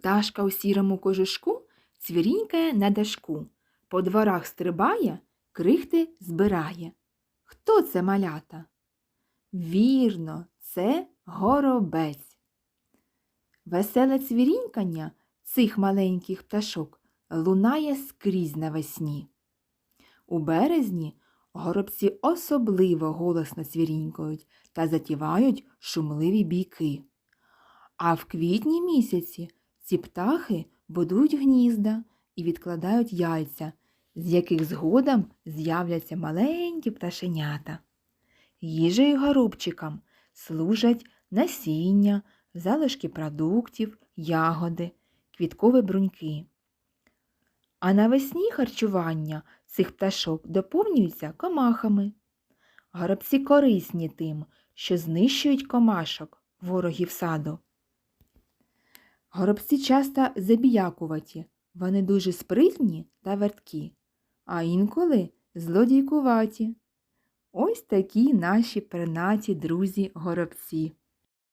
Пташка у сірому кожушку цвірінькає на дашку, по дворах стрибає, крихти збирає. Хто це малята? Вірно, це горобець. Веселе цвірінькання цих маленьких пташок лунає скрізь навесні. У березні горобці особливо голосно цвірінькають та затівають шумливі бійки. А в квітні місяці ці птахи будують гнізда і відкладають яйця, з яких згодом з'являться маленькі пташенята. Їжею горобчикам служать насіння, залишки продуктів, ягоди, квіткові бруньки. А навесні харчування цих пташок доповнюється комахами. Горобці корисні тим, що знищують комашок, ворогів саду. Горобці часто забіякуваті, вони дуже спритні та верткі, а інколи злодійкуваті. Ось такі наші пернаті друзі горобці.